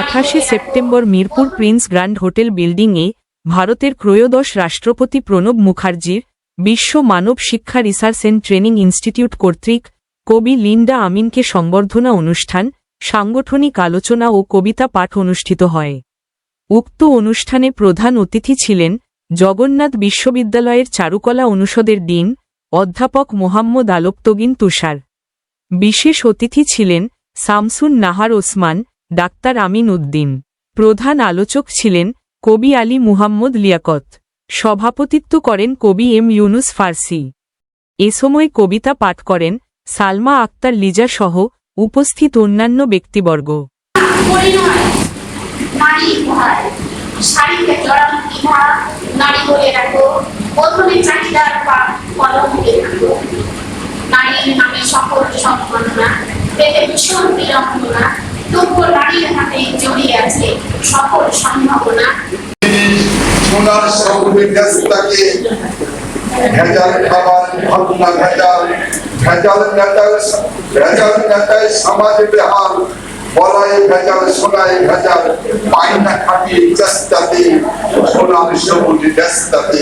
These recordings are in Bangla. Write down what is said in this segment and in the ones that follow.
আঠাশে September Mirpur Prince Grand Hotel বিল্ডিংয়ে ভারতের ত্রয়োদশ রাষ্ট্রপতি প্রণব মুখার্জির বিশ্ব মানব শিক্ষা রিসার্চ অ্যান্ড ট্রেনিং ইনস্টিটিউট কর্তৃক কবি লিন্ডা আমিনকে সংবর্ধনা অনুষ্ঠান, সাংগঠনিক আলোচনা ও কবিতা পাঠ অনুষ্ঠিত হয়। উক্ত অনুষ্ঠানে প্রধান অতিথি ছিলেন জগন্নাথ বিশ্ববিদ্যালয়ের চারুকলা অনুষদের ডিন, অধ্যাপক মোহাম্মদ আলোকতগিন তুষার। বিশেষ অতিথি ছিলেন সামসুন নাহার ওসমান ডাক্তার আমিন উদ্দিন। প্রধান আলোচক ছিলেন কবি আলী মুহাম্মদ লিয়াকত। সভাপতিত্ব করেন কবি এম ইউনুস ফার্সি। এ সময় কবিতা পাঠ করেন সালমা আক্তার লিজা সহ উপস্থিত অন্যান্য ব্যক্তিবর্গ। নামে সকল পেটে ভীষণ বিড়ম্বনা তবুও নারীর হাতে জড়িয়ে আছে সকল সম্ভাবনা। সোনার ব্যস্ততাকে ভেজাল খাবার ভাবনা ভেজাল ভেজাল নেতার ভেজাল নেতায় সমাজে বেহাল বলাই ভেজাল সোনায় ভেজাল পাইনা খাটি চেষ্টাতে সোনার সবুজ ব্যস্তাতে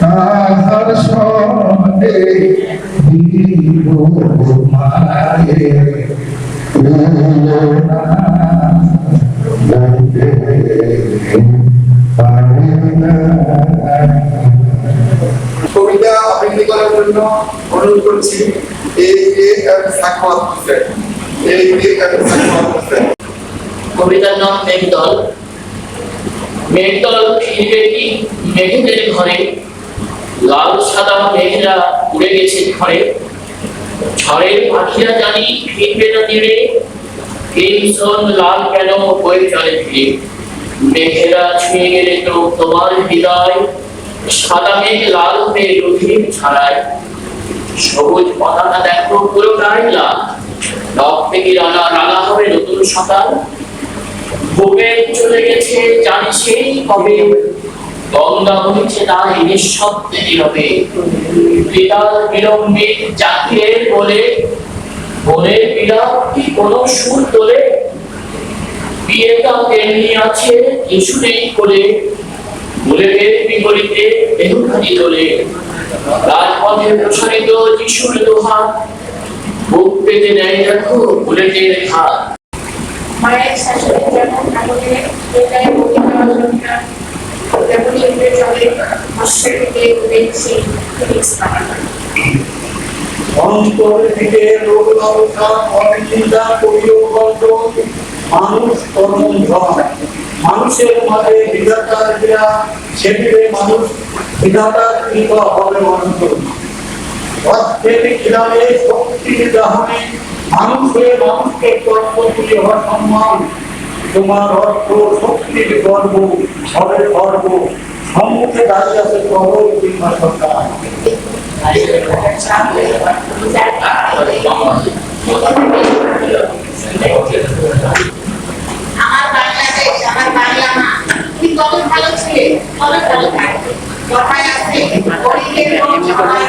তাহার সনে কবিতা আবৃত্তি করার জন্য অনুরোধ করছি, এই যে সাক্ষাৎ এই যে সাক্ষাৎ কবিতার নাম মেঘদল। মেঘদল ফিরবে কি? মেঘেদের ঘরে লাল সাদা মেঘেরা উড়ে গেছে ঘরে। ঝড়ের পাখিরা জানি ফিরবে না তীরে। ক্রিমসন লাল কেন বয়ে চলে ফিরে? মেঘেরা ছুঁয়ে গেলে তো তোমার হৃদয়। সাদা মেঘ লাল হয়ে রুধির ছাড়ায়। সবুজ পতাকা দেখো পুরোটাই লাল। রক্তে কি রাঙা রাঙা হবে নতুন সকাল বুকে চলে গেছে জানি সেই কবে। গঙ্গা বইছে তাই নিঃশব্দে নীরবে। বিড়াল বিলম্বে জাতিয়ে বলে বলে বিড়াল কি কোনো সুর তোলে? বিয়েটা তেমনি আছে, কিছু নেই করে বুলেটের বিপরীতে দেহখানি তোলে? রাজপথে প্রসারিত যিশুর দোহাত বুক পেতে নেয় দেখো বুলেটের হাত মায়ের শাশুড়ি যেমন আমাদের মৎস্যটিকে দেখছি ফিনিক্স বানানো অন্তর থেকে রোগ অনিন্দা করিও বন্ধ, মানুষ তরুণ ধন মানুষের মাঝে বিধাতার ক্রিয়া সেটিতে মানুষ বিধাতার কৃপা হবে অনন্ত। অর্থের খিলালে শক্তির দাহনে মানুষ হয়ে মানুষকে কর্ম তুলে হওয়ার সম্মান। তোমার অর্থ শক্তির গর্ব হবে গর্ব সম্মুখে দাঁড়িয়ে আছে কবর কিংবা সরকার আমার বাংলাদেশ, আমার বাংলা মা। তুমি কত ভালো ছিলে, কত ভালো থাকবে। কথায় আছে গরিবের কোনো সবাই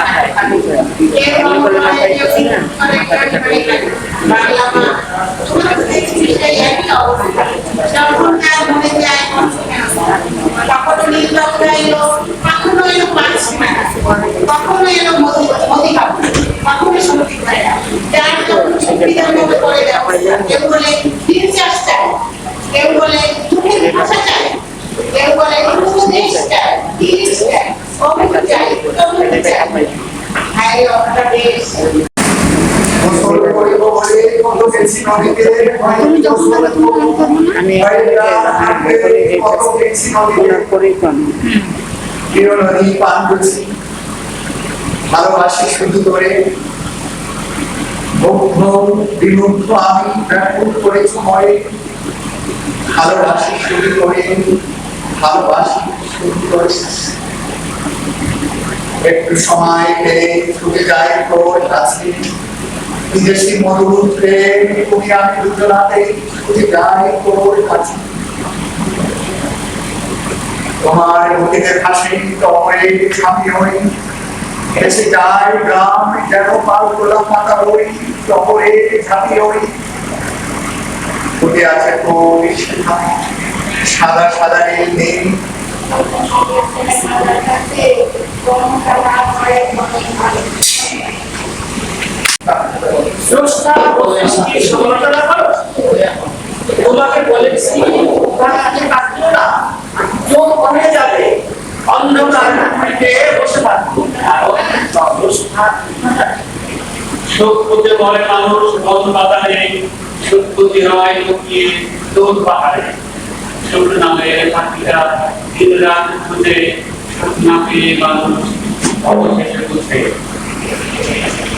যখন তার মনে যায় কষ্ট কেন কখনো তুমি যখন বলো তুমি গান করব না? আমি কত গেছি নদীতে করেই কম প্রিয় নদী পান করছি। ভালোবাসি শুধু করে। মুগ্ধ বিমুগ্ধ আমি ব্যাকুল ভালোবাসি শুধু করে। ভালোবাসি শুধু করে। একটু সময় পেলে ছুটে যাই তোর কাছে। বিদেশি মরুর প্রেম তুমি আমি ছুটে যাই তোর কাছে তোমার মুখেতে হাসি তোমারে স্বামী হই এসে যায় গ্রাম, যেন পাল গোলাপ পাতা হই তপরে ঝাঁপি হই ফুটে আছে কই সাদা সাদা নীল নীল। স্রষ্টা বলেছি সমালোচনা করো তোমাকে বলেছি তারা আজকে না চোখ কমে যাবে, অন্ধকার ঘুরতে বসে থাকব। সুখ হতে বলে মানুষ, বন বাতারে সুখপতি হয় লুকিয়ে দোল পাহাড়ে। সুখ নামে পাখিরা দিন রাত খুঁজে সুখ না পেয়ে মানুষ অবশেষে বুঝে।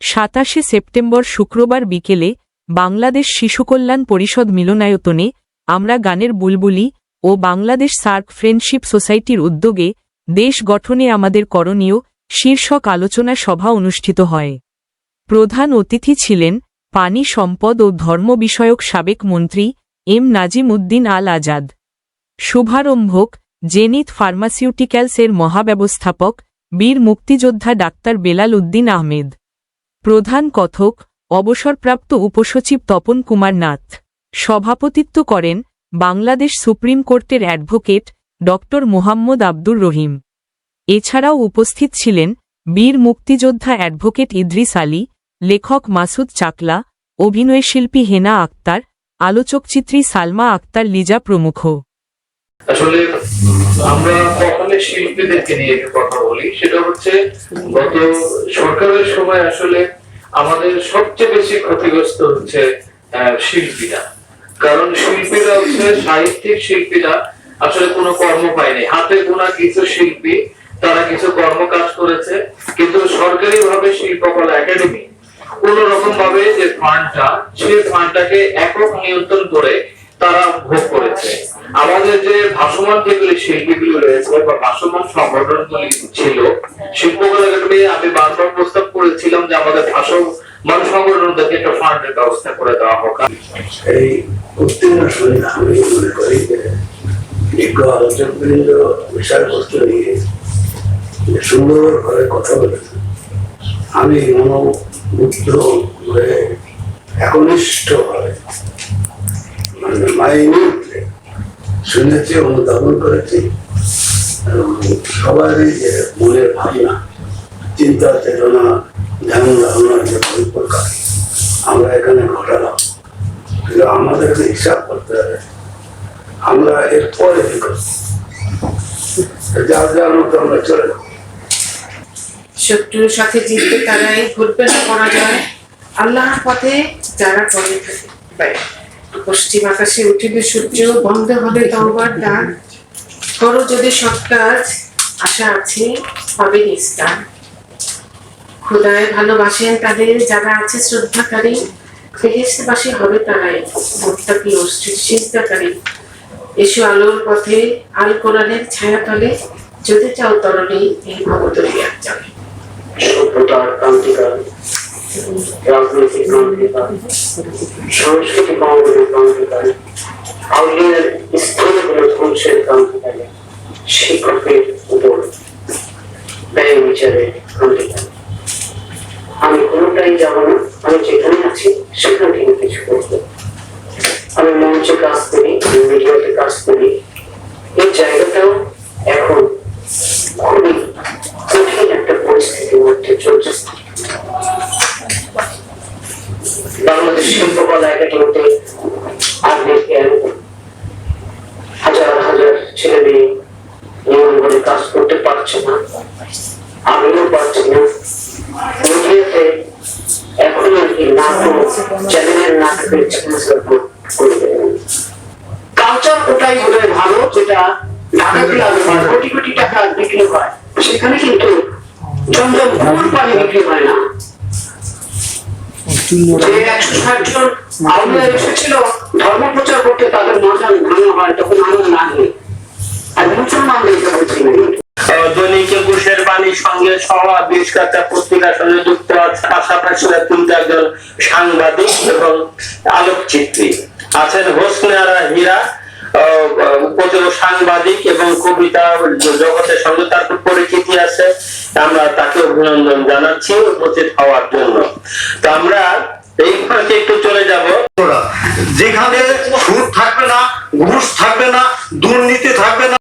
সাতাশে সেপ্টেম্বর শুক্রবার বিকেলে বাংলাদেশ শিশুকল্যাণ পরিষদ মিলনায়তনে আমরা গানের বুলবুলি ও বাংলাদেশ সার্ক ফ্রেন্ডশিপ সোসাইটির উদ্যোগে দেশ গঠনে আমাদের করণীয় শীর্ষক আলোচনা সভা অনুষ্ঠিত হয়। প্রধান অতিথি ছিলেন পানি সম্পদ ও ধর্ম বিষয়ক সাবেক মন্ত্রী এম নাজিম উদ্দিন আল আজাদ। শুভারম্ভক জেনিত ফার্মাসিউটিক্যালসের মহাব্যবস্থাপক বীর মুক্তিযোদ্ধা ডাক্তার বেলাল উদ্দিন আহমেদ। প্রধান কথক, অবসরপ্রাপ্ত উপসচিব তপন কুমার নাথ। সভাপতিত্ব করেন বাংলাদেশ সুপ্রিম কোর্টের অ্যাডভোকেট ড. মোহাম্মদ আব্দুর রহিম। এছাড়াও উপস্থিত ছিলেন বীর মুক্তিযোদ্ধা অ্যাডভোকেট ইদ্রিস আলী, লেখক মাসুদ চাকলা অভিনয়শিল্পী হেনা আক্তার, আলোচকচিত্রী সালমা আক্তার লিজা প্রমুখ। আসলে আমরা কখনো শিল্পীদেরকে নিয়ে কথা বলি, সেটা হচ্ছে গত সরকারের সময় আসলে আমাদের সবচেয়ে বেশি ক্ষতিগ্রস্ত হচ্ছে শিল্পীরা। কারণ শিল্পীরা হচ্ছে সাহিত্যিক শিল্পীরা, আসলে কোনো কর্ম পায়নি হাতে গোনা কিছু শিল্পী, তারা কিছু কর্ম কাজ করেছে, কিন্তু সরকারি ভাবে শিল্পকলা একাডেমি কোন রকম ভাবে যে ফান্ডটা সেই ফান্ডটাকে একক নিয়ন্ত্রণ করে তারা ভোগ করেছে। আমাদের যে ভাসমান যেগুলি শিল্পীগুলি রয়েছে বা ভাসমান সংগঠনগুলি ছিল শিল্পকলা একাডেমি আমি বারবার প্রস্তাব করেছিলাম যে আমাদের ভাসমান সংগঠনদেরকে একটা ফান্ডের ব্যবস্থা করে দেওয়া হোক। এই উত্তীর্ণ শুনে আমি মনে করি বিষয়বস্তু নিয়ে কথা বলেছে। আমি হয়ে মানে মাইনিউটলি শুনেছি, অনুধাবন করেছি। সবারই যে মনের ভাবনা, চিন্তা, চেতনা, ধ্যান ধারণার যে পরিপ্রকাশ আমরা এখানে ঘটালাম। কিন্তু আমাদেরকে হিসাব করতে হবে। আমরা এরপরে কি করছি যার যার মতো আমরা চলে যাব। শত্রুর সাথে জিততে তারাই ঘুরবে না করা যায় আল্লাহর পথে যারা চলে থাকে। পশ্চিম আকাশে উঠিবে সূর্য, বন্ধ হবে তওবার ডাক করো যদি সৎ কাজ, আশা আছে, হবে নিস্তার। খোদায় ভালোবাসেন তাদের, যারা আছে শ্রদ্ধাকারী। ফেরেশতাবাসী হবে তারাই, মোত্তাকি ও সিজদাকারী এসো আলোর পথে, আল কোরআনের ছায়া তলে যদি চাও তরণী, এই ভবদরিয়ার চলে। সভ্যতার ক্রান্তিকার রাজনৈতিক ক্রান্তিকার সাংস্কৃতিক অঙ্গনের ক্রান্তিকার আউলিয়ার স্থানগুলো ধ্বংসের ক্রান্তিকারী শিক্ষকের উপর ব্যয় বিচারে ক্রান্তিকার আমি কোনোটাই যাব না, আমি যেখানে আছি সেখান করে কাজ করতে পারছে না। আমিও পারছি না। এখন আর কি নাটক চ্যানেলের নাটকের চ্যানেল করবে কালচার ওটাই ভালো? যেটা কোটি কোটি টাকা বিক্রি হয়, সেখানে কিন্তু জমজম ভুল পানি বিক্রি হয় না। ধর্ম প্রচার করতে তাদের মজান ভাঙা হয়, তখন আনন্দ না দৈনিক সাংবাদিক এবং কবিতা জগতের সঙ্গে তার পরিচিতি আছে। আমরা তাকে অভিনন্দন জানাচ্ছি উপস্থিত হওয়ার জন্য। তো আমরা এই ফাঁকে একটু চলে যাব। যেখানে সুদ থাকবে না, ঘুষ থাকবে না, দুর্নীতি থাকবে না।